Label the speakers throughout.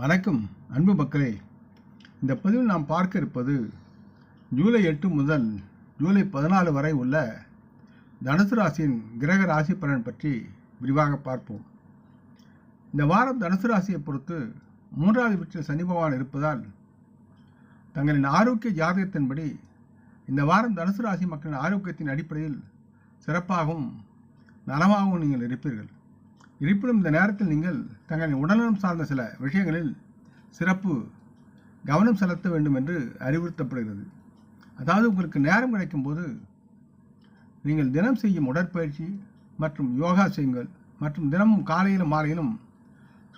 Speaker 1: வணக்கம் அன்பு மக்களே. இந்த பதிவில் நாம் பார்க்க இருப்பது ஜூலை எட்டு முதல் ஜூலை பதினாலு வரை உள்ள தனுசு ராசியின் கிரக ராசி பலன் பற்றி விரிவாக பார்ப்போம். இந்த வாரம் தனுசு ராசியை பொறுத்து மூன்றாவது வீட்டில் சனி பகவான் இருப்பதால் தங்களின் ஆரோக்கிய ஜாதகத்தின்படி இந்த வாரம் தனுசு ராசி மக்களின் ஆரோக்கியத்தின் அடிப்படையில் சிறப்பாகவும் நலமாகவும் நீங்கள் இருப்பீர்கள். இருப்பினும் இந்த நேரத்தில் நீங்கள் தங்களின் உடல்நலம் சார்ந்த சில விஷயங்களில் சிறப்பு கவனம் செலுத்த வேண்டும் என்று அறிவுறுத்தப்படுகிறது. அதாவது உங்களுக்கு நேரம் கிடைக்கும்போது நீங்கள் தினம் செய்யும் உடற்பயிற்சி மற்றும் யோகா செய்யுங்கள் மற்றும் தினமும் காலையிலும் மாலையிலும்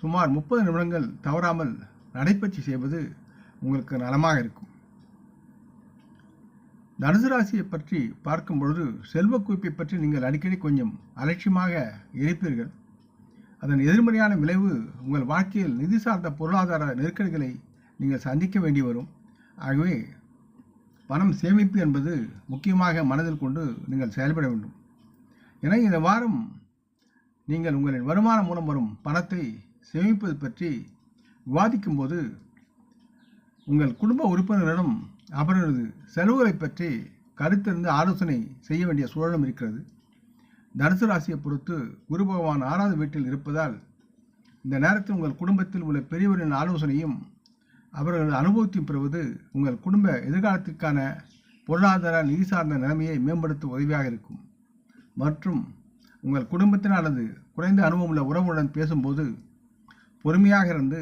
Speaker 1: சுமார் முப்பது நிமிடங்கள் தவறாமல் நடைப்பயிற்சி செய்வது உங்களுக்கு நலமாக இருக்கும். தனுசு ராசியை பற்றி பார்க்கும் பொழுது செல்வக் குவிப்பை பற்றி நீங்கள் அடிக்கடி கொஞ்சம் அலட்சியமாக இருப்பீர்கள். அதன் எதிர்மறையான விளைவு உங்கள் வாழ்க்கையில் நிதி சார்ந்த பொருளாதார நெருக்கடிகளை நீங்கள் சந்திக்க வேண்டி வரும். ஆகவே பணம் சேமிப்பு என்பது முக்கியமாக மனதில் கொண்டு நீங்கள் செயல்பட வேண்டும். என இந்த வாரம் நீங்கள் உங்களின் வருமானம் மூலம் வரும் பணத்தை சேமிப்பது பற்றி விவாதிக்கும்போது உங்கள் குடும்ப உறுப்பினரிடம் அவரது செலவுகளை பற்றி கருத்திருந்து ஆலோசனை செய்ய வேண்டிய சூழலும் இருக்கிறது. தனுசு ராசியை பொறுத்து குரு பகவான் ஆறாவது வீட்டில் இருப்பதால் இந்த நேரத்தில் உங்கள் குடும்பத்தில் உள்ள பெரியவரின் ஆலோசனையும் அவர்களது அனுபவத்தையும் பெறுவது உங்கள் குடும்ப எதிர்காலத்திற்கான பொருளாதார நிதி சார்ந்த நிலைமையை மேம்படுத்த உதவியாக இருக்கும். மற்றும் உங்கள் குடும்பத்தினாலது குறைந்த அனுபவம் உள்ள உறவுடன் பேசும்போது பொறுமையாக இருந்து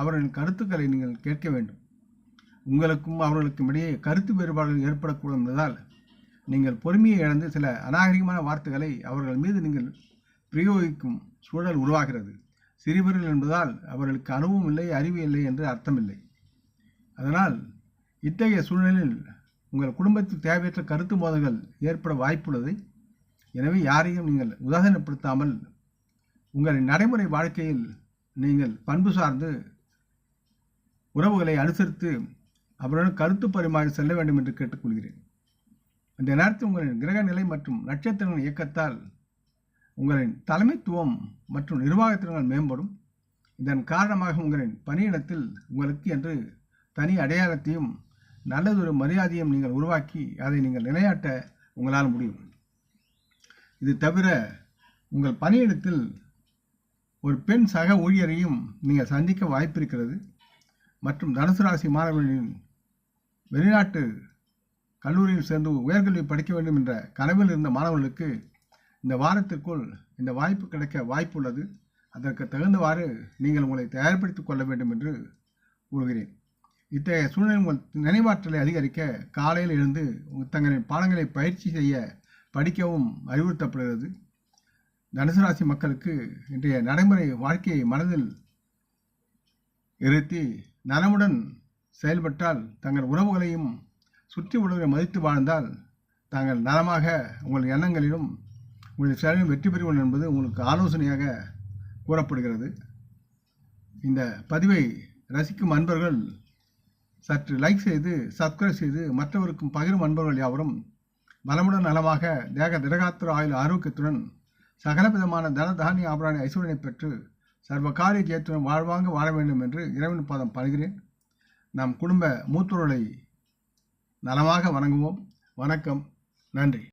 Speaker 1: அவர்களின் கருத்துக்களை நீங்கள் கேட்க வேண்டும். உங்களுக்கும் அவர்களுக்கும் இடையே கருத்து வேறுபாடுகள் ஏற்படக்கூடும் என்பதால் நீங்கள் பொறுமையை இழந்து சில அநாகரிகமான வார்த்தைகளை அவர்கள் மீது நீங்கள் பிரயோகிக்கும் சூழல் உருவாகிறது. சிறுவர்கள் என்பதால் அவர்களுக்கு அனுபவம் இல்லை அறிவு இல்லை என்று அர்த்தமில்லை. அதனால் இத்தகைய சூழ்நிலையில் உங்கள் குடும்பத்தில் தேவையற்ற கருத்து மோதல்கள் ஏற்பட வாய்ப்புள்ளது. எனவே யாரையும் நீங்கள் உதாசீனப்படுத்தாமல் உங்கள் நடைமுறை வாழ்க்கையில் நீங்கள் பண்பு சார்ந்து உறவுகளை அனுசரித்து அவருடன் கருத்து பரிமாறி செல்ல வேண்டும் என்று கேட்டுக்கொள்கிறேன். இந்த நேரத்தில் உங்களின் கிரக நிலை மற்றும் நட்சத்திரங்களின் இயக்கத்தால் உங்களின் தலைமைத்துவம் மற்றும் நிர்வாகத்திறன்கள் மேம்படும். இதன் காரணமாக உங்களின் பணியிடத்தில் உங்களுக்கு என்று தனி அடையாளத்தையும் நல்லதொரு மரியாதையும் நீங்கள் உருவாக்கி அதை நீங்கள் நிலையாட்ட உங்களால் முடியும். இது தவிர உங்கள் பணியிடத்தில் ஒரு பெண் சக ஊழியரையும் நீங்கள் சந்திக்க வாய்ப்பிருக்கிறது. மற்றும் தனுசு ராசி மாணவர்களின் வெளிநாட்டு கல்லூரியில் சேர்ந்து உயர்கல்வி படிக்க வேண்டும் என்ற கனவில் இருந்த மாணவர்களுக்கு இந்த வாரத்திற்குள் இந்த வாய்ப்பு கிடைக்க வாய்ப்புள்ளது அதற்கு தகுந்தவாறு நீங்கள் உங்களை தயார்படுத்திக் கொள்ள வேண்டும் என்று கூறுகிறேன். இத்தகைய சூழ்நிலை உங்கள் நினைவாற்றலை அதிகரிக்க காலையில் எழுந்து தங்களின் பாடங்களை பயிற்சி செய்ய படிக்கவும் அறிவுறுத்தப்படுகிறது. தனுசு ராசி மக்களுக்கு இன்றைய நடைமுறை வாழ்க்கையை மனதில் இருத்தி நலமுடன் செயல்பட்டால் தங்கள் உறவுகளையும் சுற்றி உள்ளவரை மதித்து வாழ்ந்தால் தாங்கள் நலமாக உங்கள் எண்ணங்களிலும் உங்களுடைய செயலிலும் வெற்றி பெறுவோம் என்பது உங்களுக்கு ஆலோசனையாக கூறப்படுகிறது. இந்த பதிவை ரசிக்கும் அன்பர்கள் சற்று லைக் செய்து சப்ஸ்கிரைப் செய்து மற்றவருக்கும் பகிரும் அன்பர்கள் யாவரும் பலமுடன் நலமாக தேக திரகாத்திர ஆயுள் ஆரோக்கியத்துடன் சகல விதமான தன தானிய ஆபராணி ஐஸ்வர்யனை பெற்று சர்வகாரிய ஜெயத்துடன் வாழ்வாங்க வாழ வேண்டும் என்று இறைவன் பாதம் பணிகிறேன் நம் குடும்ப மூத்தோர்களை நலமாக வணங்குவோம். வணக்கம். நன்றி.